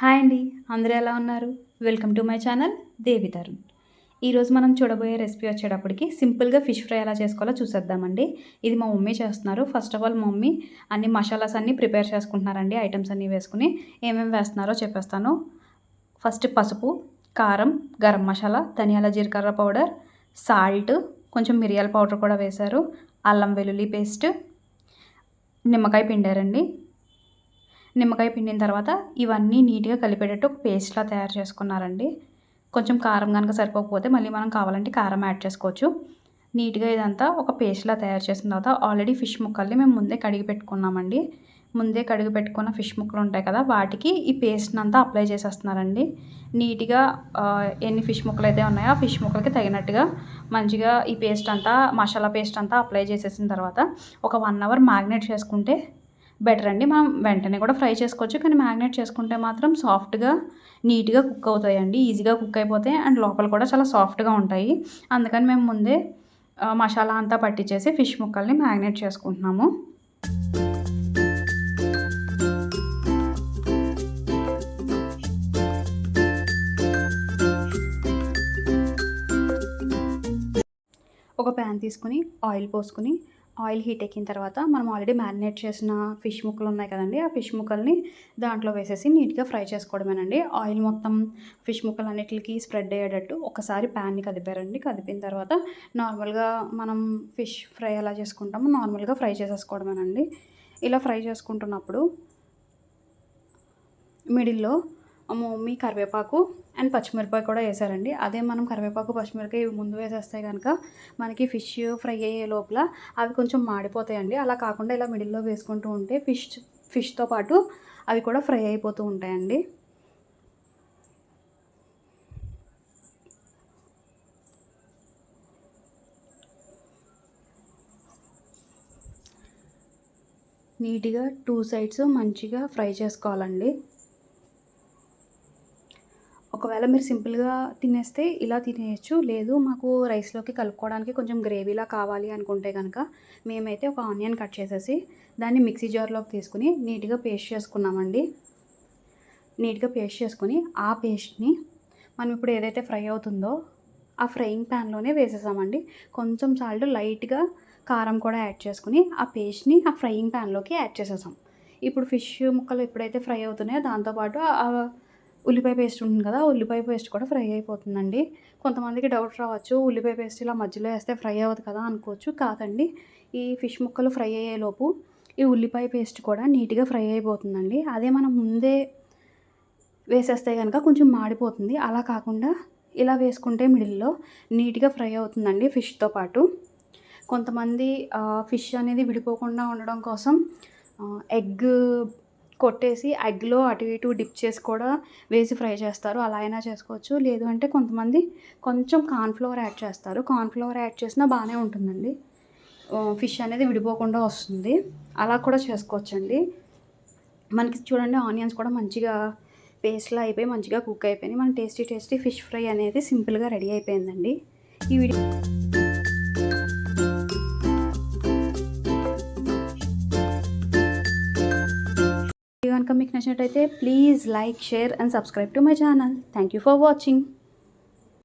Hi అండి. అందరూ ఎలా ఉన్నారు? Welcome to my channel Devi Tarun ఈరోజు మనం చూడబోయే రెసిపీ వచ్చేటప్పటికి సింపుల్గా ఫిష్ ఫ్రై ఎలా చేసుకోవాలో చూసేద్దామండి. ఇది మా మమ్మీ చేస్తున్నారు. ఫస్ట్ ఆఫ్ ఆల్ మా మమ్మీ అన్ని మసాలాస్ అన్నీ ప్రిపేర్ చేసుకుంటున్నారండి. ఐటమ్స్ అన్నీ వేసుకుని ఏమేమి వేస్తున్నారో చెప్పేస్తాను. ఫస్ట్ పసుపు కారం గరం మసాలా ధనియాల జీలకర్ర పౌడర్ సాల్ట్ కొంచెం మిరియాల పౌడర్ కూడా వేశారు. అల్లం వెల్లుల్లి పేస్ట్ నిమ్మకాయ పిండారండి. నిమ్మకాయ పిండిన తర్వాత ఇవన్నీ నీట్గా కలిపేటట్టు ఒక పేస్ట్లా తయారు చేసుకున్నారండి. కొంచెం కారం కనుక సరిపోకపోతే మళ్ళీ మనం కావాలంటే కారం యాడ్ చేసుకోవచ్చు. నీట్గా ఇదంతా ఒక పేస్ట్లా తయారు చేసిన తర్వాత ఆల్రెడీ ఫిష్ ముక్కల్ని మేము ముందే కడిగి పెట్టుకున్నామండి. ముందే కడిగి పెట్టుకున్న ఫిష్ ముక్కలు ఉంటాయి కదా వాటికి ఈ పేస్ట్ని అంతా అప్లై చేసేస్తున్నారండి. నీట్గా ఎన్ని ఫిష్ ముక్కలు అయితే ఉన్నాయో ఆ ఫిష్ ముక్కలకి తగినట్టుగా మంచిగా ఈ పేస్ట్ అంతా మసాలా పేస్ట్ అంతా అప్లై చేసేసిన తర్వాత ఒక వన్ అవర్ మ్యాగ్నేట్ చేసుకుంటే బెటర్ అండి. మనం వెంటనే కూడా ఫ్రై చేసుకోవచ్చు. కానీ మ్యాగ్నేట్ చేసుకుంటే మాత్రం సాఫ్ట్గా నీట్గా కుక్ అవుతాయండి. ఈజీగా కుక్ అయిపోతాయి. అండ్ లోపల కూడా చాలా సాఫ్ట్గా ఉంటాయి. అందుకని మేము ముందే మసాలా అంతా పట్టించేసి ఫిష్ ముక్కల్ని మ్యాగ్నేట్ చేసుకుంటున్నాము. ఒక ప్యాన్ తీసుకుని ఆయిల్ పోసుకుని ఆయిల్ హీట్ ఎక్కిన తర్వాత మనం ఆల్రెడీ మ్యారినేట్ చేసిన ఫిష్ ముక్కలు ఉన్నాయి కదండి ఆ ఫిష్ ముక్కల్ని దాంట్లో వేసేసి నీట్గా ఫ్రై చేసుకోవడమేనండి. ఆయిల్ మొత్తం ఫిష్ ముక్కలు అన్నిటికి స్ప్రెడ్ అయ్యేటట్టు ఒకసారి ప్యాన్ని కదిపారండి. కదిపిన తర్వాత నార్మల్గా మనం ఫిష్ ఫ్రై ఎలా చేసుకుంటామో నార్మల్గా ఫ్రై చేసేసుకోవడమేనండి. ఇలా ఫ్రై చేసుకుంటున్నప్పుడు మిడిల్లో మమ్మీ కరివేపాకు అండ్ పచ్చిమిరపకాయ కూడా వేసారండి. అదే మనం కరివేపాకు పచ్చిమిరపకాయ ముందు వేసేస్తే కనుక మనకి ఫిష్ ఫ్రై అయ్యే లోపల అవి కొంచెం మాడిపోతాయండి. అలా కాకుండా ఇలా మిడిల్లో వేసుకుంటూ ఉంటే ఫిష్ ఫిష్తో పాటు అవి కూడా ఫ్రై అయిపోతూ ఉంటాయండి. నీట్గా టూ సైడ్స్ మంచిగా ఫ్రై చేసుకోవాలండి. ఒకవేళ మీరు సింపుల్గా తినేస్తే ఇలా తినేయచ్చు. లేదు మాకు రైస్లోకి కలుపుకోవడానికి కొంచెం గ్రేవీలా కావాలి అనుకుంటే కనుక మేమైతే ఒక ఆనియన్ కట్ చేసేసి దాన్ని మిక్సీ జార్లోకి తీసుకుని నీట్గా పేస్ట్ చేసుకున్నామండి. నీట్గా పేస్ట్ చేసుకుని ఆ పేస్ట్ని మనం ఇప్పుడు ఏదైతే ఫ్రై అవుతుందో ఆ ఫ్రైయింగ్ ప్యాన్లోనే వేసేసామండి. కొంచెం సాల్ట్ లైట్గా కారం కూడా యాడ్ చేసుకుని ఆ పేస్ట్ని ఆ ఫ్రైయింగ్ ప్యాన్లోకి యాడ్ చేసేసాం. ఇప్పుడు ఫిష్ ముక్కలు ఎప్పుడైతే ఫ్రై అవుతున్నాయో దాంతోపాటు ఉల్లిపాయ పేస్ట్ ఉంటుంది కదా ఉల్లిపాయ పేస్ట్ కూడా ఫ్రై అయిపోతుందండి. కొంతమందికి డౌట్ రావచ్చు ఉల్లిపాయ పేస్ట్ ఇలా మధ్యలో వేస్తే ఫ్రై అవ్వదు కదా అనుకోవచ్చు. కాదండి ఈ ఫిష్ ముక్కలు ఫ్రై అయ్యేలోపు ఈ ఉల్లిపాయ పేస్ట్ కూడా నీట్గా ఫ్రై అయిపోతుందండి. అదే మనం ముందే వేసేస్తే కనుక కొంచెం మాడిపోతుంది. అలా కాకుండా ఇలా వేసుకుంటే మిడిల్లో నీట్గా ఫ్రై అవుతుందండి ఫిష్తో పాటు. కొంతమంది ఫిష్ అనేది విడిపోకుండా ఉండడం కోసం ఎగ్ కొట్టేసి ఎగ్లో అటు ఇటు డిప్ చేసి కూడా వేసి ఫ్రై చేస్తారు. అలా అయినా చేసుకోవచ్చు. లేదు అంటే కొంతమంది కొంచెం కార్న్ఫ్లవర్ యాడ్ చేస్తారు. కార్న్ఫ్లవర్ యాడ్ చేసినా బాగానే ఉంటుందండి. ఫిష్ అనేది విడిపోకుండా వస్తుంది. అలా కూడా చేసుకోవచ్చండి. మనకి చూడండి ఆనియన్స్ కూడా మంచిగా పేస్ట్లా అయిపోయి మంచిగా కుక్ అయిపోయినాయి. మన టేస్టీ టేస్టీ ఫిష్ ఫ్రై అనేది సింపుల్గా రెడీ అయిపోయిందండి. ఈ వీడియో కనుక మీకు నచ్చినట్టయితే please like share and subscribe to my channel. Thank you for watching